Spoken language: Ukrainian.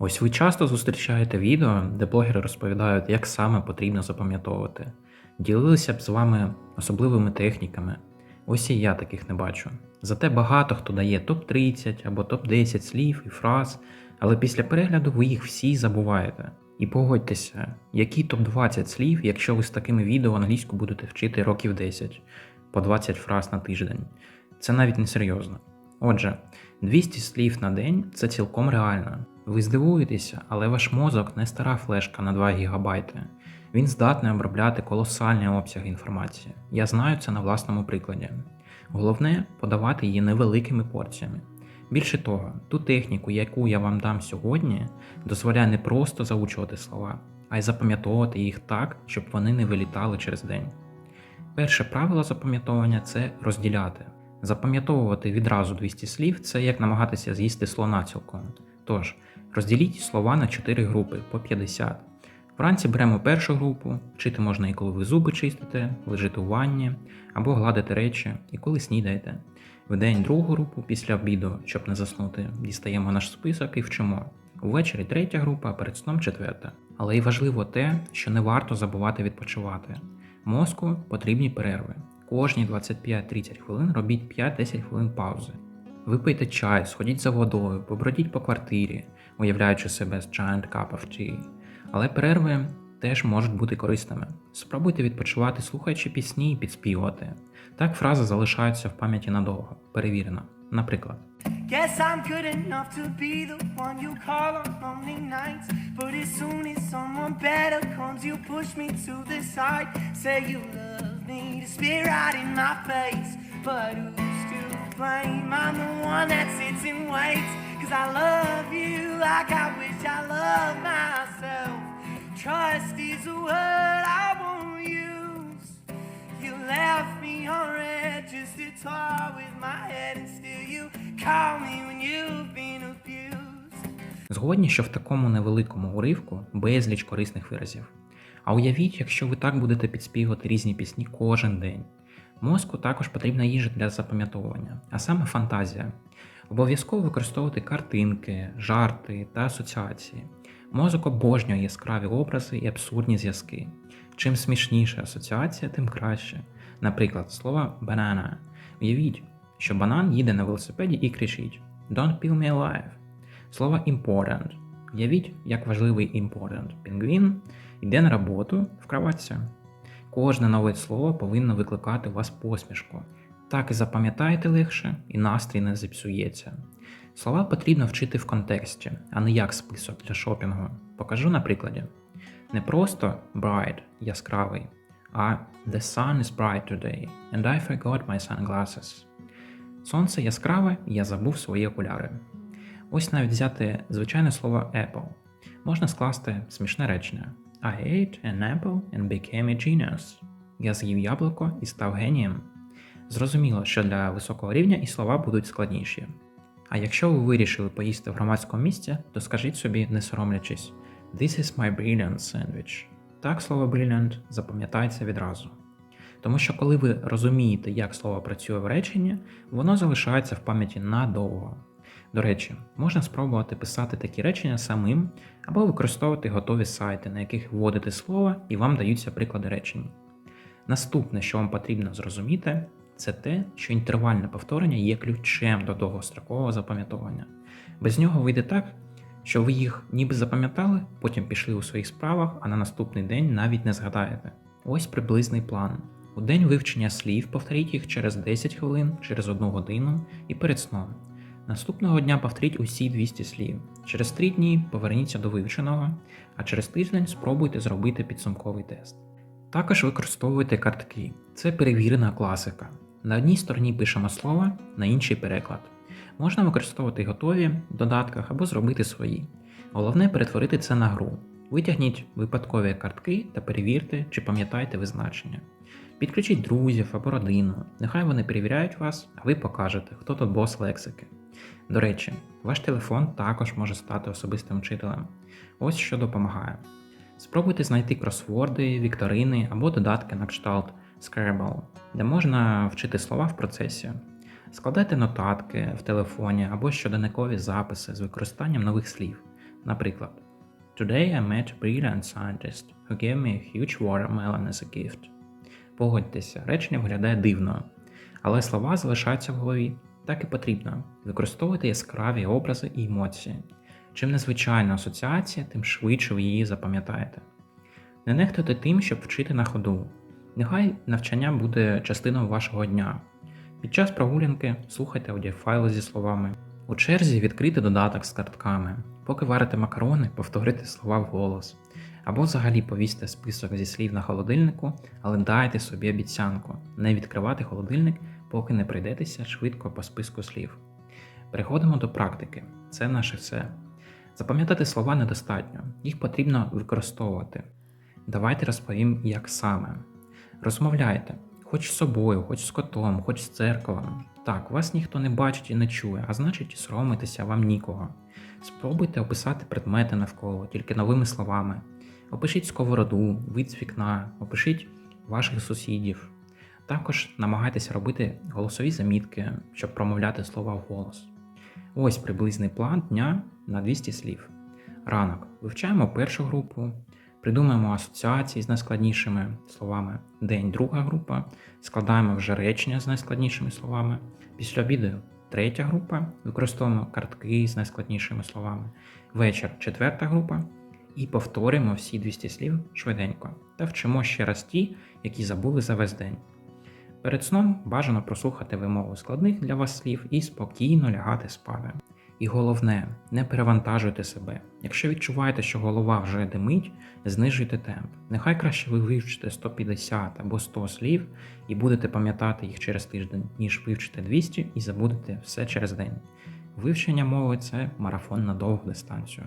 Ось ви часто зустрічаєте відео, де блогери розповідають, як саме потрібно запам'ятовувати. Ділилися б з вами особливими техніками. Ось і я таких не бачу. Зате багато хто дає топ-30 або топ-10 слів і фраз, але після перегляду ви їх всі забуваєте. І погодьтеся, які топ-20 слів, якщо ви з такими відео англійську будете вчити років 10, по 20 фраз на тиждень. Це навіть не серйозно. Отже, 200 слів на день це цілком реально. Ви здивуєтеся, але ваш мозок не стара флешка на 2 ГБ. Він здатний обробляти колосальні обсяги інформації. Я знаю це на власному прикладі. Головне подавати її невеликими порціями. Більше того, ту техніку, яку я вам дам сьогодні, дозволяє не просто заучувати слова, а й запам'ятовувати їх так, щоб вони не вилітали через день. Перше правило запам'ятовування це розділяти. Запам'ятовувати відразу 200 слів це як намагатися з'їсти слона цілком. Тож, розділіть слова на 4 групи по 50. Вранці беремо першу групу, вчити можна і коли ви зуби чистите, лежите у ванні або гладите речі, і коли снідаєте. Вдень другу групу після обіду, щоб не заснути, дістаємо наш список і вчимо. Увечері третя група, а перед сном четверта. Але й важливо те, що не варто забувати відпочивати. Мозку потрібні перерви. Кожні 25-30 хвилин робіть 5-10 хвилин паузи. Випийте чай, сходіть за водою, побродіть по квартирі, уявляючи себе з giant cup of tea. Але перерви теж можуть бути корисними. Спробуйте відпочивати, слухаючи пісні і підспівувати. Так фрази залишаються в пам'яті надовго. Перевірено. Наприклад. Guess I'm good enough to be the one you call on lonely nights. But as soon as someone better comes, you push me to the side. Say you love me to spit right in my face. But who's to blame? I'm the one that sits and waits. Cause I love Згодні, що в такому невеликому уривку безліч корисних виразів. А уявіть, якщо ви так будете підспівувати різні пісні кожен день. Мозку також потрібна їжа для запам'ятовування, а саме фантазія. Обов'язково використовувати картинки, жарти та асоціації. Мозок обожнює яскраві образи і абсурдні зв'язки. Чим смішніша асоціація, тим краще. Наприклад, слово банана. Уявіть, що банан їде на велосипеді і кричить Don't peel me alive. Слово important. Уявіть, як важливий important. Пінгвін йде на роботу в кроватці. Кожне нове слово повинно викликати у вас посмішку. Так і запам'ятаєте легше, і настрій не зіпсується. Слова потрібно вчити в контексті, а не як список для шопінгу. Покажу на прикладі. Не просто bright яскравий, а The sun is bright today, and I forgot my sunglasses. Сонце яскраве, я забув свої окуляри. Ось навіть взяти звичайне слово apple. Можна скласти смішне речення. I ate an apple and became a genius. Я з'їв яблуко і став генієм. Зрозуміло, що для високого рівня і слова будуть складніші. А якщо ви вирішили поїсти в громадському місці, то скажіть собі, не соромлячись, This is my brilliant sandwich. Так слово brilliant запам'ятається відразу. Тому що коли ви розумієте, як слово працює в реченні, воно залишається в пам'яті надовго. До речі, можна спробувати писати такі речення самим або використовувати готові сайти, на яких вводите слово і вам даються приклади речень. Наступне, що вам потрібно зрозуміти, це те, що інтервальне повторення є ключем до довгострокового запам'ятовування. Без нього вийде так, що ви їх ніби запам'ятали, потім пішли у своїх справах, а на наступний день навіть не згадаєте. Ось приблизний план. У день вивчення слів повторіть їх через 10 хвилин, через 1 годину і перед сном. Наступного дня повторіть усі 200 слів. Через 3 дні поверніться до вивченого, а через тиждень спробуйте зробити підсумковий тест. Також використовуйте картки. Це перевірена класика. На одній стороні пишемо слово, на іншій переклад. Можна використовувати готові в додатках або зробити свої. Головне перетворити це на гру. Витягніть випадкові картки та перевірте, чи пам'ятаєте ви значення. Підключіть друзів або родину, нехай вони перевіряють вас, а ви покажете, хто тут бос лексики. До речі, ваш телефон також може стати особистим вчителем. Ось що допомагає. Спробуйте знайти кросворди, вікторини або додатки на кшталт Scrabble, де можна вчити слова в процесі. Складайте нотатки в телефоні або щоденникові записи з використанням нових слів. Наприклад, Today I met a brilliant scientist who gave me a huge watermelon as a gift. Погодьтеся, речення виглядає дивно, але слова залишаються в голові. Так і потрібно використовувати яскраві образи і емоції. Чим незвичайна асоціація, тим швидше ви її запам'ятаєте. Не нехтуйте тим, щоб вчити на ходу. Нехай навчання буде частиною вашого дня. Під час прогулянки слухайте аудіофайли зі словами. У черзі відкрийте додаток з картками. Поки варите макарони, повторюйте слова вголос. Або взагалі повісьте список зі слів на холодильнику, але дайте собі обіцянку не відкривати холодильник, поки не прийдетеся швидко по списку слів. Переходимо до практики. Це наше все. Запам'ятати слова недостатньо, їх потрібно використовувати. Давайте розповім, як саме. Розмовляйте, хоч з собою, хоч з котом, хоч з церквою. Так, вас ніхто не бачить і не чує, а значить, соромитися вам нікого. Спробуйте описати предмети навколо тільки новими словами. Опишіть сковороду, вид з вікна, опишіть ваших сусідів. Також намагайтеся робити голосові замітки, щоб промовляти слова вголос. Ось приблизний план дня на 200 слів. Ранок. Вивчаємо першу групу, придумаємо асоціації з найскладнішими словами. День друга група, складаємо вже речення з найскладнішими словами. Після обіду третя група, використовуємо картки з найскладнішими словами. Вечір четверта група. І повторюємо всі 200 слів швиденько та вчимо ще раз ті, які забули за весь день. Перед сном бажано прослухати вимову складних для вас слів і спокійно лягати спати. І головне, не перевантажуйте себе. Якщо відчуваєте, що голова вже димить, знижуйте темп. Нехай краще ви вивчите 150 або 100 слів і будете пам'ятати їх через тиждень, ніж вивчите 200 і забудете все через день. Вивчення мови це марафон на довгу дистанцію.